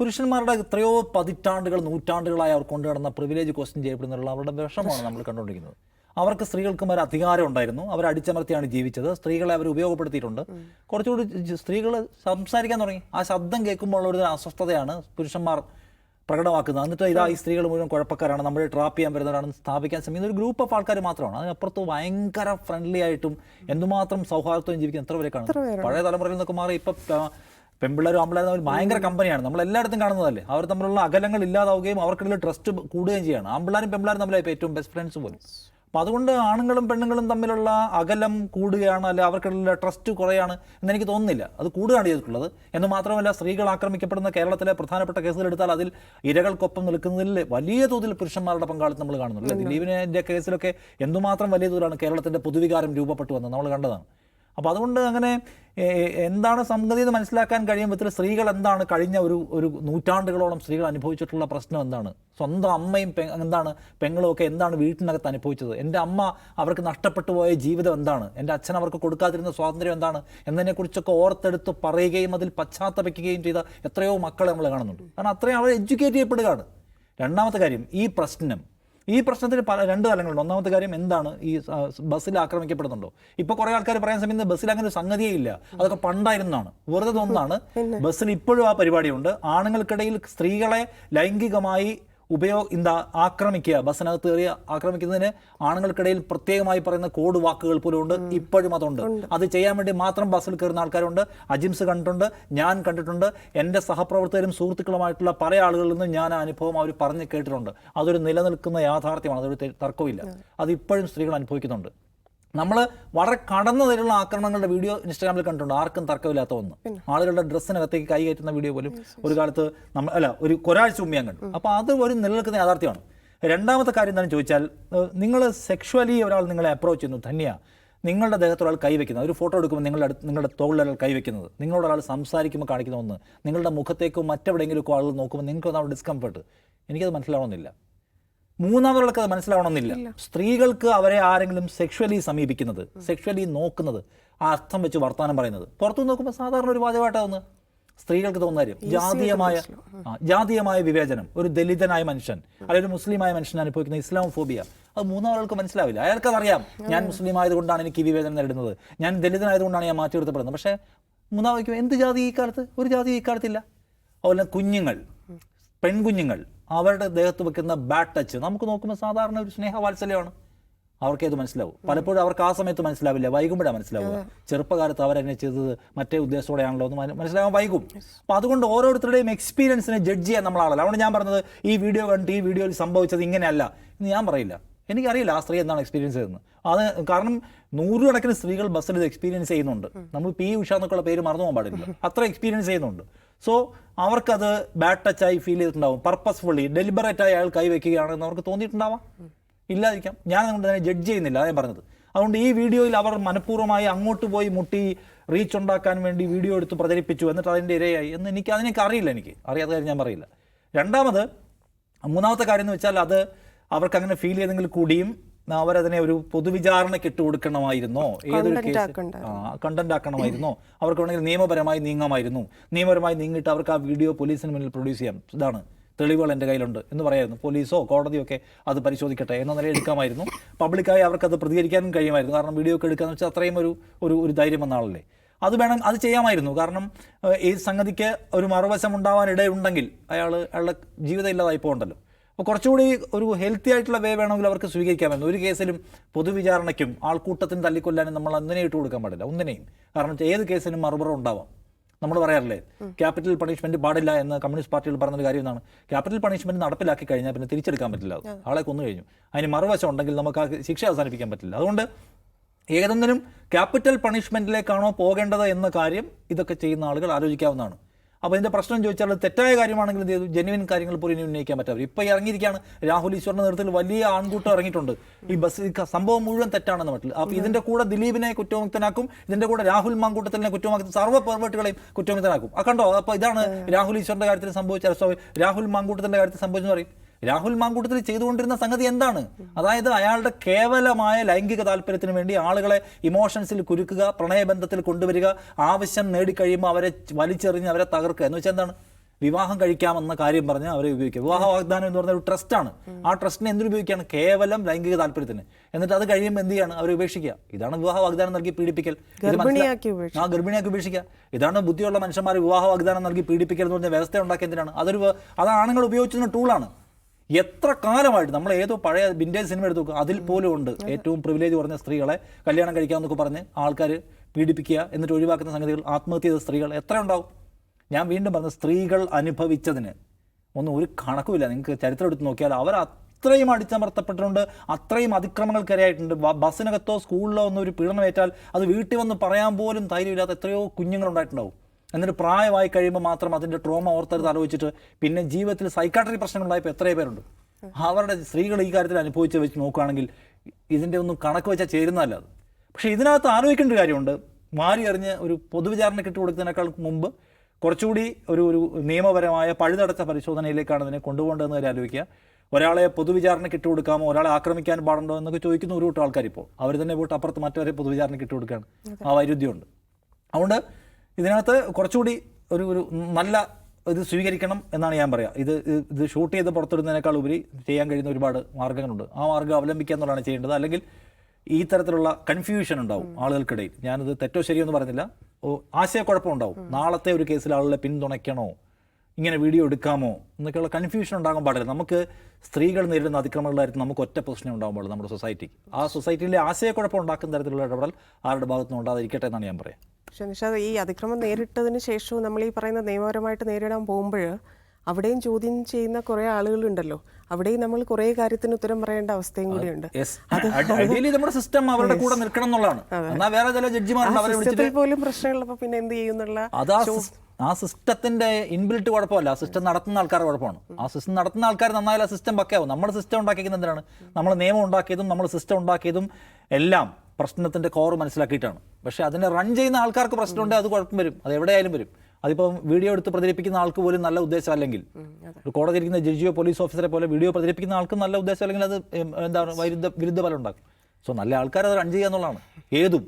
പുരുഷന്മാരുടെ എത്രയോ പതിറ്റാണ്ടുകൾ നൂറ്റാണ്ടുകളായി അവർ കൊണ്ടു നടന്ന പ്രിവിലേജ് ക്വസ്റ്റ്യൻ ചെയ്യപ്പെടുന്നുള്ള അവരുടെ വിഷമമാണ് നമ്മൾ കണ്ടുകൊണ്ടിരിക്കുന്നത്. അവർക്ക് സ്ത്രീകൾക്കും ഒരു അധികാരം ഉണ്ടായിരുന്നു. അവർ അടിച്ചമർത്തിയാണ് ജീവിച്ചത്. സ്ത്രീകളെ അവർ ഉപയോഗപ്പെടുത്തിയിട്ടുണ്ട്. കുറച്ചുകൂടി സ്ത്രീകൾ സംസാരിക്കാൻ തുടങ്ങി. ആ ശബ്ദം കേൾക്കുമ്പോൾ ഒരു അസ്വസ്ഥതയാണ് പുരുഷന്മാർ പ്രകടമാക്കുന്നത്. എന്നിട്ട് ഇതാ ഈ സ്ത്രീകൾ മുഴുവൻ കുഴപ്പക്കാരാണ്. നമ്മൾ ട്രാപ്പ് ചെയ്യാൻ വരുന്നവരാണ്. സ്ഥാപിക്കാൻ ശ്രമിക്കുന്ന ഒരു ഗ്രൂപ്പ് ഓഫ് ആൾക്കാർ മാത്രമാണ്. അതിനപ്പുറത്ത് ഭയങ്കര ഫ്രണ്ട്ലി ആയിട്ടും എന്തുമാത്രം സൗഹാർദ്ദവും ജീവിക്കുന്ന എത്ര പേരെ കാണും. പഴയ തലമുറയിൽ നിന്നൊക്കെ മാറി ഇപ്പൊ പെൺപിള്ളേരും ആമ്പിള്ളേരും തമ്മിൽ ഭയങ്കര കമ്പനിയാണ് നമ്മൾ എല്ലായിടത്തും കാണുന്നതല്ലേ? അവർ തമ്മിലുള്ള അകലങ്ങൾ ഇല്ലാതാവുകയും അവർക്കിടയിൽ ട്രസ്റ്റ് കൂടുകയും ചെയ്യാണ്. ആമ്പിള്ളേരും പെമ്പിള്ളാരും തമ്മിലായി ഏറ്റവും ബെസ്റ്റ് ഫ്രണ്ട്സ് പോലും. അപ്പോൾ അതുകൊണ്ട് ആണുങ്ങളും പെണ്ണുങ്ങളും തമ്മിലുള്ള അകലം കൂടുകയാണ് അല്ലെ അവർക്കുള്ള ട്രസ്റ്റ് കുറയാണ് എന്ന് എനിക്ക് തോന്നുന്നില്ല. അത് കൂടുകയാണ് ചെയ്തിട്ടുള്ളത്. എന്ന് മാത്രമല്ല സ്ത്രീകൾ ആക്രമിക്കപ്പെടുന്ന കേരളത്തിലെ പ്രധാനപ്പെട്ട കേസുകൾ എടുത്താൽ അതിൽ ഇരകൾക്കൊപ്പം നിൽക്കുന്നതിൽ വലിയ തോതിൽ പുരുഷന്മാരുടെ പങ്കാളിത്തം നമ്മൾ കാണുന്നുണ്ട് അല്ലേ? ദിലീപിന്റെ കേസിലൊക്കെ എന്തുമാത്രം വലിയ തോതിലാണ് കേരളത്തിന്റെ പൊതുവികാരം രൂപപ്പെട്ടു വന്നത്? നമ്മൾ കണ്ടതാണ്. അപ്പോൾ അതുകൊണ്ട് അങ്ങനെ എന്താണ് സംഗതി എന്ന് മനസ്സിലാക്കാൻ കഴിയും വിധത്തിൽ സ്ത്രീകൾ എന്താണ് കഴിഞ്ഞ ഒരു ഒരു നൂറ്റാണ്ടുകളോളം സ്ത്രീകൾ അനുഭവിച്ചിട്ടുള്ള പ്രശ്നം എന്താണ്? സ്വന്തം അമ്മയും പെ എന്താണ് പെങ്ങളും ഒക്കെ എന്താണ് വീട്ടിനകത്ത് അനുഭവിച്ചത്? എന്റെ അമ്മ അവർക്ക് നഷ്ടപ്പെട്ടു പോയ ജീവിതം എന്താണ്? എന്റെ അച്ഛൻ അവർക്ക് കൊടുക്കാതിരുന്ന സ്വാതന്ത്ര്യം എന്താണ്? എന്നതിനെക്കുറിച്ചൊക്കെ ഓർത്തെടുത്ത് പറയുകയും അതിൽ പശ്ചാത്തപിക്കുകയും ചെയ്ത എത്രയോ മക്കളെ നമ്മൾ കാണുന്നുണ്ട്. കാരണം അത്രയും അവർ എഡ്യൂക്കേറ്റ് ചെയ്യപ്പെടുകയാണ്. രണ്ടാമത്തെ കാര്യം ഈ പ്രശ്നം ഈ പ്രശ്നത്തിന് പല രണ്ട് തലങ്ങളുണ്ട്. ഒന്നാമത്തെ കാര്യം എന്താണ്? ഈ ബസ്സിൽ ആക്രമിക്കപ്പെടുന്നുണ്ടോ? ഇപ്പൊ കുറെ ആൾക്കാർ പറയാൻ സമയത്ത് ബസ്സിൽ അങ്ങനെ ഒരു സംഗതിയേ ഇല്ല. അതൊക്കെ പണ്ടായിരുന്നാണ്. വെറുതെ തോന്നുന്നതാണ്. ബസ്സിന് ഇപ്പോഴും ആ പരിപാടിയുണ്ട്. ആണുങ്ങൾക്കിടയിൽ സ്ത്രീകളെ ലൈംഗികമായി ഉപയോഗ എന്താ ആക്രമിക്കുക ബസ്സിനകത്ത് കയറി ആക്രമിക്കുന്നതിന് ആണുങ്ങൾക്കിടയിൽ പ്രത്യേകമായി പറയുന്ന കോഡ് വാക്കുകൾ പോലും ഉണ്ട്. ഇപ്പോഴും അതുണ്ട്. അത് ചെയ്യാൻ വേണ്ടി മാത്രം ബസ്സിൽ കയറുന്ന ആൾക്കാരുണ്ട്. അജിംസ് കണ്ടിട്ടുണ്ട് ഞാൻ കണ്ടിട്ടുണ്ട്. എന്റെ സഹപ്രവർത്തകരും സുഹൃത്തുക്കളുമായിട്ടുള്ള പല ആളുകളിൽ നിന്നും ഞാൻ ആ അനുഭവം അവർ പറഞ്ഞ് കേട്ടിട്ടുണ്ട്. അതൊരു നിലനിൽക്കുന്ന യാഥാർത്ഥ്യമാണ് അതൊരു തർക്കമില്ല അത് ഇപ്പോഴും സ്ത്രീകൾ അനുഭവിക്കുന്നുണ്ട്. നമ്മൾ വളരെ കടന്നു തരുന്ന ആക്രമണങ്ങളുടെ വീഡിയോ ഇൻസ്റ്റാഗ്രാമിൽ കണ്ടിട്ടുണ്ട്. ആർക്കും തർക്കമില്ലാത്ത ഒന്ന്. ആളുകളുടെ ഡ്രസ്സിനകത്തേക്ക് കൈ കയറ്റുന്ന വീഡിയോ പോലും ഒരു കാലത്ത് നമ്മൾ അല്ല ഒരു ഒരാഴ്ച മുമ്പ് ഞാൻ കണ്ടു. അപ്പോൾ അത് ഒരു നിലനിൽക്കുന്ന യാഥാർത്ഥ്യമാണ്. രണ്ടാമത്തെ കാര്യം എന്താണെന്ന് ചോദിച്ചാൽ നിങ്ങൾ സെക്ഷുവലി ഒരാൾ നിങ്ങളെ അപ്രോച്ച് ചെയ്യുന്നു ധന്യയാണ് നിങ്ങളുടെ ദേഹത്ത് ഒരാൾ കൈവയ്ക്കുന്നത് ഒരു ഫോട്ടോ എടുക്കുമ്പോൾ നിങ്ങളുടെ അടുത്ത് നിങ്ങളുടെ തോളിൽ ഒരാൾ കൈവയ്ക്കുന്നത് നിങ്ങളോട് ഒരാൾ സംസാരിക്കുമ്പോൾ കാണിക്കുന്ന ഒന്ന്. നിങ്ങളുടെ മുഖത്തേക്കോ മറ്റെവിടെയെങ്കിലും ഒക്കെ ആളുകൾ നോക്കുമ്പോൾ നിങ്ങൾക്ക് ഒരു ഡിസ്കംഫർട്ട് എനിക്കത് മനസ്സിലാവണമെന്നില്ല മൂന്നാമതുള്ളവർക്ക് അത് മനസ്സിലാവണമെന്നില്ല. സ്ത്രീകൾക്ക് അവരെ ആരെങ്കിലും സെക്ഷലി സമീപിക്കുന്നത് സെക്ഷലി നോക്കുന്നത് ആ അർത്ഥം വെച്ച് വർത്തമാനം പറയുന്നത്. പുറത്തു നോക്കുമ്പോൾ സാധാരണ ഒരു വാചകമായിട്ടാണ് സ്ത്രീകൾക്ക് തോന്നുന്ന കാര്യം. ജാതീയമായ ജാതീയമായ വിവേചനം. ഒരു ദലിതനായ മനുഷ്യൻ അല്ലെങ്കിൽ ഒരു മുസ്ലിമായ മനുഷ്യൻ അനുഭവിക്കുന്ന ഇസ്ലാം ഫോബിയ അത് മൂന്നാളുകൾക്ക് മനസ്സിലാവില്ല. അയാൾക്ക് അയാൾക്കതറിയാം. ഞാൻ മുസ്ലിം ആയതുകൊണ്ടാണ് എനിക്ക് ഈ വിവേചനം നേരിടുന്നത്. ഞാൻ ദലിതനായതുകൊണ്ടാണ് ഞാൻ മാറ്റി നിർത്തപ്പെടുന്നത്. പക്ഷേ മൂന്നാമത് എന്ത് ജാതി ഈ കാലത്ത്? ഒരു ജാതി ഈ കാലത്തില്ല. അതുപോലെ കുഞ്ഞുങ്ങൾ പെൺകുഞ്ഞുങ്ങൾ അവരുടെ ദേഹത്ത് വെക്കുന്ന ബാഡ് ടച്ച് നമുക്ക് നോക്കുമ്പോൾ സാധാരണ ഒരു സ്നേഹവാത്സല്യമാണ്. അവർക്ക് ഇത് മനസ്സിലാവും? പലപ്പോഴും അവർക്ക് ആ സമയത്ത് മനസ്സിലാവില്ല. വൈകുമ്പോഴാണ് മനസ്സിലാവുക. ചെറുപ്പകാലത്ത് അവരെങ്ങനെ ചെയ്തത് മറ്റേ ഉദ്ദേശത്തോടെയാണല്ലോ എന്ന് മനസ്സിലാവാൻ വൈകും. അപ്പോൾ അതുകൊണ്ട് ഓരോരുത്തരുടെയും എക്സ്പീരിയൻസിനെ ജഡ്ജ് ചെയ്യാൻ നമ്മളാണല്ലോ. അതുകൊണ്ട് ഞാൻ പറഞ്ഞത് ഈ വീഡിയോ കണ്ടിട്ട് ഈ വീഡിയോയിൽ സംഭവിച്ചത് ഇങ്ങനെയല്ല എന്ന് ഞാൻ പറയില്ല. എനിക്കറിയില്ല ആ സ്ത്രീ എന്താണ് എക്സ്പീരിയൻസ് ചെയ്തതെന്ന്. അത് കാരണം നൂറുകണക്കിന് സ്ത്രീകൾ ബസ്സിൽ ഇത് എക്സ്പീരിയൻസ് ചെയ്യുന്നുണ്ട്. നമ്മൾ പി ഉഷ എന്നൊക്കെയുള്ള പേര് മറന്നു പോകാൻ പാടില്ല. അത്ര എക്സ്പീരിയൻസ് ചെയ്യുന്നുണ്ട്. സോ അവർക്കത് ബാഡ് ടച്ചായി ഫീൽ ചെയ്തിട്ടുണ്ടാവും. പർപ്പസ്ഫുള്ളി ഡെലിബറേറ്റ് ആയി അയാൾ കൈവയ്ക്കുകയാണെന്ന് അവർക്ക് തോന്നിയിട്ടുണ്ടാവാം. ഇല്ലാതിരിക്കാം. ഞാൻ അതുകൊണ്ട് തന്നെ ജഡ്ജ് ചെയ്യുന്നില്ല അതേ പറഞ്ഞത്. അതുകൊണ്ട് ഈ വീഡിയോയിൽ അവർ മനഃപൂർവമായി അങ്ങോട്ട് പോയി മുട്ടി റീച്ച് ഉണ്ടാക്കാൻ വേണ്ടി വീഡിയോ എടുത്ത് പ്രചരിപ്പിച്ചു. എന്നിട്ട് അതിന്റെ ഇരയായി. എന്ന് എനിക്ക് അതിനൊക്കെ അറിയില്ല എനിക്ക്. അറിയാത്ത കാര്യം ഞാൻ പറയില്ല. രണ്ടാമത് മൂന്നാമത്തെ കാര്യം എന്ന് വെച്ചാൽ അത് അവർക്ക് അങ്ങനെ ഫീൽ ചെയ്തെങ്കിൽ കൂടിയും അവരതിനെ ഒരു പൊതുവിചാരണയ്ക്ക് ഇട്ട് കൊടുക്കണമായിരുന്നോ? ഏതൊരു കേസ്. കണ്ടന്റ് ആക്കണമായിരുന്നോ? അവർക്ക് വേണമെങ്കിൽ നിയമപരമായി നീങ്ങാമായിരുന്നു. നിയമപരമായി നീങ്ങിയിട്ട് അവർക്ക് ആ വീഡിയോ പോലീസിന് മുന്നിൽ പ്രൊഡ്യൂസ് ചെയ്യാം. ഇതാണ് തെളിവുകൾ എന്റെ കയ്യിലുണ്ട് എന്ന് പറയായിരുന്നു. പോലീസോ കോടതിയോ ഒക്കെ അത് പരിശോധിക്കട്ടെ എന്ന നിലയിൽ എടുക്കാമായിരുന്നു. പബ്ലിക്കായി അവർക്ക് അത് പ്രതികരിക്കാനും കഴിയുമായിരുന്നു. കാരണം വീഡിയോ ഒക്കെ എടുക്കുക എന്ന് വെച്ചാൽ അത്രയും ഒരു ഒരു ഒരു ധൈര്യം വന്ന ആളല്ലേ അത് വേണം അത് ചെയ്യാമായിരുന്നു. കാരണം ഈ സംഗതിക്ക് ഒരു മറുവശം ഉണ്ടാവാൻ ഇടയുണ്ടെങ്കിൽ അയാൾ അയാളുടെ ജീവിതം ഇല്ലാതായി പോകണ്ടല്ലോ. അപ്പോൾ കുറച്ചുകൂടി ഒരു ഹെൽത്തി ആയിട്ടുള്ള വേ വേണമെങ്കിൽ അവർക്ക് സ്വീകരിക്കാമെന്ന് ഒരു കേസിലും പൊതുവിചാരണയ്ക്കും ആൾക്കൂട്ടത്തിന് തല്ലിക്കൊല്ലാനും നമ്മൾ അന്നിനെ ഇട്ട് കൊടുക്കാൻ പാടില്ല. ഒന്നിനെയും. കാരണം ഏത് കേസിനും മറുപടി ഉണ്ടാവാം. നമ്മൾ പറയാറില്ലേ? ക്യാപിറ്റൽ പണിഷ്മെന്റ് പാടില്ല എന്ന് കമ്മ്യൂണിസ്റ്റ് പാർട്ടികൾ പറഞ്ഞൊരു കാര്യം എന്നാണ് ക്യാപിറ്റൽ പണിഷ്മെന്റ് നടപ്പിലാക്കി കഴിഞ്ഞാൽ പിന്നെ തിരിച്ചെടുക്കാൻ പറ്റില്ല. അത്. ആളെ കൊന്നു കഴിഞ്ഞു. അതിന് മറുവശം ഉണ്ടെങ്കിൽ നമുക്ക് ആ ശിക്ഷ അവസാനിപ്പിക്കാൻ പറ്റില്ല. അതുകൊണ്ട് ഏതെങ്കിലും ക്യാപിറ്റൽ പണിഷ്മെന്റിലേക്കാണോ പോകേണ്ടത് എന്ന കാര്യം ഇതൊക്കെ ചെയ്യുന്ന ആളുകൾ ആലോചിക്കാവുന്നതാണ്. അപ്പോൾ ഇതിന്റെ പ്രശ്നം ചോദിച്ചാൽ തെറ്റായ കാര്യമാണെങ്കിൽ എന്ത് ചെയ്തു? ജെന്യുവൻ കാര്യങ്ങൾ പോലും ഇനി ഉന്നയിക്കാൻ പറ്റാതെ. ഇപ്പോൾ ഇറങ്ങിയിരിക്കുകയാണ് രാഹുൽ ഈശ്വറിന്റെ നേതൃത്വത്തിൽ വലിയ ആൺകൂട്ടം ഇറങ്ങിയിട്ടുണ്ട്. ഈ ബസ് സംഭവം മുഴുവൻ തെറ്റാണെന്ന് മട്ടിൽ അപ്പോൾ ഇതിന്റെ കൂടെ ദിലീപിനെ കുറ്റമുക്തനാക്കും ഇതിന്റെ കൂടെ രാഹുൽ മാങ്കൂട്ടത്തിനെ കുറ്റമുക്ത സർവ പെർവേട്ടുകളെയും കുറ്റമുക്തനാക്കും ആ കണ്ടോ? അപ്പോൾ ഇതാണ് രാഹുൽ ഈശ്വറിന്റെ കാര്യത്തിൽ സംഭവിച്ച രാഹുൽ മാങ്കൂട്ടത്തിന്റെ കാര്യത്തിൽ സംഭവിച്ചെന്ന് പറയും. രാഹുൽ മാങ്കൂട്ടത്തിൽ ചെയ്തുകൊണ്ടിരുന്ന സംഗതി എന്താണ്? അതായത് അയാളുടെ കേവലമായ ലൈംഗിക താല്പര്യത്തിന് വേണ്ടി ആളുകളെ ഇമോഷൻസിൽ കുരുക്കുക പ്രണയബന്ധത്തിൽ കൊണ്ടുവരിക ആവശ്യം നേടിക്കഴിയുമ്പോൾ അവരെ വലിച്ചെറിഞ്ഞ് അവരെ തകർക്കുക. എന്ന് വെച്ചാൽ എന്താണ്? വിവാഹം കഴിക്കാമെന്ന കാര്യം പറഞ്ഞ് അവരെ ഉപയോഗിക്കുക. വിവാഹ വാഗ്ദാനം എന്ന് പറഞ്ഞ ഒരു ട്രസ്റ്റാണ് ആ ട്രസ്റ്റിനെ എന്തിനു ഉപയോഗിക്കുകയാണ്? കേവലം ലൈംഗിക താല്പര്യത്തിന്. എന്നിട്ട് അത് കഴിയുമ്പോൾ എന്ത് ചെയ്യാണ്? അവരെ ഉപേക്ഷിക്കുക. ഇതാണ് വിവാഹ വാഗ്ദാനം നൽകി പീഡിപ്പിക്കൽ. ആ ഗർഭിണിയാക്കി ഉപേക്ഷിക്കുക. ഇതാണ് ബുദ്ധിയുള്ള മനുഷ്യന്മാർ വിവാഹ വാഗ്ദാനം നൽകി പീഡിപ്പിക്കൽ എന്ന് പറഞ്ഞ വ്യവസ്ഥ ഉണ്ടാക്കിയതിനാണ് അതൊരു അത് ആണുങ്ങൾ ഉപയോഗിച്ചിരുന്ന ടൂളാണ് എത്ര കാലമായിട്ട് നമ്മൾ ഏതോ പഴയ വിന്റേജ് സിനിമ എടുത്തു നോക്കുക അതിൽ പോലും ഉണ്ട്. ഏറ്റവും പ്രിവിലേജ് കുറഞ്ഞ സ്ത്രീകളെ കല്യാണം കഴിക്കാമെന്നൊക്കെ പറഞ്ഞ് ആൾക്കാർ പീഡിപ്പിക്കുക എന്നിട്ട് ഒഴിവാക്കുന്ന സംഗതികൾ ആത്മഹത്യ ചെയ്ത സ്ത്രീകൾ എത്ര ഉണ്ടാവും? ഞാൻ വീണ്ടും പറഞ്ഞു സ്ത്രീകൾ അനുഭവിച്ചതിന് ഒന്നും ഒരു കണക്കുമില്ല. നിങ്ങൾക്ക് ചരിത്രം എടുത്ത് നോക്കിയാൽ അവർ അത്രയും അടിച്ചമർത്തപ്പെട്ടിട്ടുണ്ട് അത്രയും അതിക്രമങ്ങൾക്കിരയായിട്ടുണ്ട്. ബസ്സിനകത്തോ സ്കൂളിലോ ഒന്നും ഒരു പീഡനമേറ്റാൽ അത് വീട്ടിൽ വന്ന് പറയാൻ പോലും ധൈര്യമില്ലാത്ത എത്രയോ കുഞ്ഞുങ്ങളുണ്ടായിട്ടുണ്ടാവും. എന്നിട്ട് പ്രായമായി കഴിയുമ്പോൾ മാത്രം അതിന്റെ ട്രോമ ഓർത്തെടുത്ത് ആലോചിച്ചിട്ട് പിന്നെ ജീവിതത്തിൽ സൈക്കാട്രി പ്രശ്നങ്ങളുണ്ടായപ്പോൾ എത്രയോ പേരുണ്ട്. അവരുടെ സ്ത്രീകൾ ഈ കാര്യത്തിൽ അനുഭവിച്ച് വെച്ച് നോക്കുകയാണെങ്കിൽ ഇതിന്റെ ഒന്നും കണക്ക് വെച്ചാൽ ചേരുന്നതല്ല അത്. പക്ഷേ ഇതിനകത്ത് ആലോചിക്കേണ്ട ഒരു കാര്യമുണ്ട്. മാറി അറിഞ്ഞ് ഒരു പൊതുവിചാരണ കൊടുത്തതിനേക്കാൾ മുമ്പ് കുറച്ചുകൂടി ഒരു ഒരു നിയമപരമായ പഴുതടച്ച പരിശോധനയിലേക്കാണ് അതിനെ കൊണ്ടുപോകേണ്ടതെന്ന് കാര്യം ആലോചിക്കുക. ഒരാളെ പൊതുവിചാരണ ഇട്ട് കൊടുക്കാമോ? ഒരാളെ ആക്രമിക്കാൻ പാടുണ്ടോ എന്നൊക്കെ ചോദിക്കുന്ന ഒരു കൂട്ടം ആൾക്കാർ ഇപ്പോൾ അവർ തന്നെ പോയിട്ട് അപ്പുറത്ത് മറ്റവരെ പൊതുവിചാരണ ഇട്ട് കൊടുക്കുകയാണ്. ആ വൈരുദ്ധ്യമുണ്ട്. അതുകൊണ്ട് ഇതിനകത്ത് കുറച്ചുകൂടി ഒരു ഒരു നല്ല ഇത് സ്വീകരിക്കണം എന്നാണ് ഞാൻ പറയുക ഇത് ഇത് ഷൂട്ട് ചെയ്ത് പുറത്തിടുന്നതിനേക്കാൾ ഉപരി ചെയ്യാൻ കഴിയുന്ന ഒരുപാട് മാർഗങ്ങളുണ്ട് ആ മാർഗം അവലംബിക്കുക എന്നുള്ളതാണ് ചെയ്യേണ്ടത്. അല്ലെങ്കിൽ ഈ തരത്തിലുള്ള കൺഫ്യൂഷൻ ഉണ്ടാവും ആളുകൾക്കിടയിൽ. ഞാനിത് തെറ്റോ ശരിയോ എന്ന് പറഞ്ഞില്ല. ഓ ആശയക്കുഴപ്പം ഉണ്ടാവും. നാളത്തെ ഒരു കേസിൽ ആളുകളെ പിന്തുണയ്ക്കണോ? ഇങ്ങനെ വീഡിയോ എടുക്കാമോ? എന്നൊക്കെയുള്ള കൺഫ്യൂഷൻ ഉണ്ടാകാൻ പാടില്ല. നമുക്ക് സ്ത്രീകൾ നേരിടുന്ന അതിക്രമങ്ങളുടെ കാര്യത്തിൽ നമുക്ക് ഒറ്റ പ്രശ്നം ഉണ്ടാകാൻ പാടില്ല നമ്മുടെ സൊസൈറ്റിക്ക് ആ സൊസൈറ്റിയിലെ ആശയക്കുഴപ്പം ഉണ്ടാക്കുന്ന തരത്തിലുള്ള ഇടപെടൽ ആരുടെ ഭാഗത്തുനിന്ന് ഉണ്ടാകാതിരിക്കട്ടെ എന്നാണ് ഞാൻ പറയാം. പക്ഷെ നിഷാദ് ഈ അതിക്രമം നേരിട്ടതിന് ശേഷവും നമ്മൾ ഈ പറയുന്ന നിയമപരമായിട്ട് നേരിടാൻ പോകുമ്പോൾ അവിടെയും ചോദ്യം ചെയ്യുന്ന കുറേ ആളുകളുണ്ടല്ലോ. അവിടെയും നമ്മൾ കുറേ കാര്യത്തിന് ഉത്തരം പറയേണ്ട അവസ്ഥയും കൂടിയുണ്ട്. നമ്മുടെ സിസ്റ്റം അവരുടെ കൂടെ നിൽക്കണം എന്നുള്ളതാണ്. എന്നാൽ വേറെ ചില ജഡ്ജിമാരുണ്ട് പോലും പ്രശ്നമുള്ളപ്പോൾ പിന്നെ എന്ത് ചെയ്യുന്നുള്ള ആ സിസ്റ്റത്തിന്റെ ഇൻബിൽറ്റ് കുഴപ്പമല്ല. സിസ്റ്റം നടത്തുന്ന ആൾക്കാർ കുഴപ്പമാണ്. ആ സിസ്റ്റം നടത്തുന്ന ആൾക്കാർ നന്നായാലും ആ സിസ്റ്റം പക്കയാവും. നമ്മൾ സിസ്റ്റം ഉണ്ടാക്കിയത് എന്തിനാണ്? നമ്മൾ നിയമം ഉണ്ടാക്കിയതും നമ്മൾ സിസ്റ്റം ഉണ്ടാക്കിയതും എല്ലാം പ്രശ്നത്തിന്റെ കോറ് മനസ്സിലാക്കിയിട്ടാണ്. പക്ഷേ അതിനെ റൺ ചെയ്യുന്ന ആൾക്കാർക്ക് പ്രശ്നമുണ്ട് അത് കുഴപ്പം വരും. അത് എവിടെയായാലും വരും. അതിപ്പം വീഡിയോ എടുത്ത് പ്രചരിപ്പിക്കുന്ന ആൾക്ക് പോലും നല്ല ഉദ്ദേശം അല്ലെങ്കിൽ കോടതി ഇരിക്കുന്ന ജഡ്ജിയോ പോലീസ് ഓഫീസറെ പോലെ വീഡിയോ പ്രചരിപ്പിക്കുന്ന ആൾക്ക് നല്ല ഉദ്ദേശം അല്ലെങ്കിൽ അത് എന്താണ് വിരുദ്ധ വിരുദ്ധ ഫലം ഉണ്ടാക്കും. സോ നല്ല ആൾക്കാർ അത് റൺ ചെയ്യുക എന്നുള്ളതാണ്. ഏതും.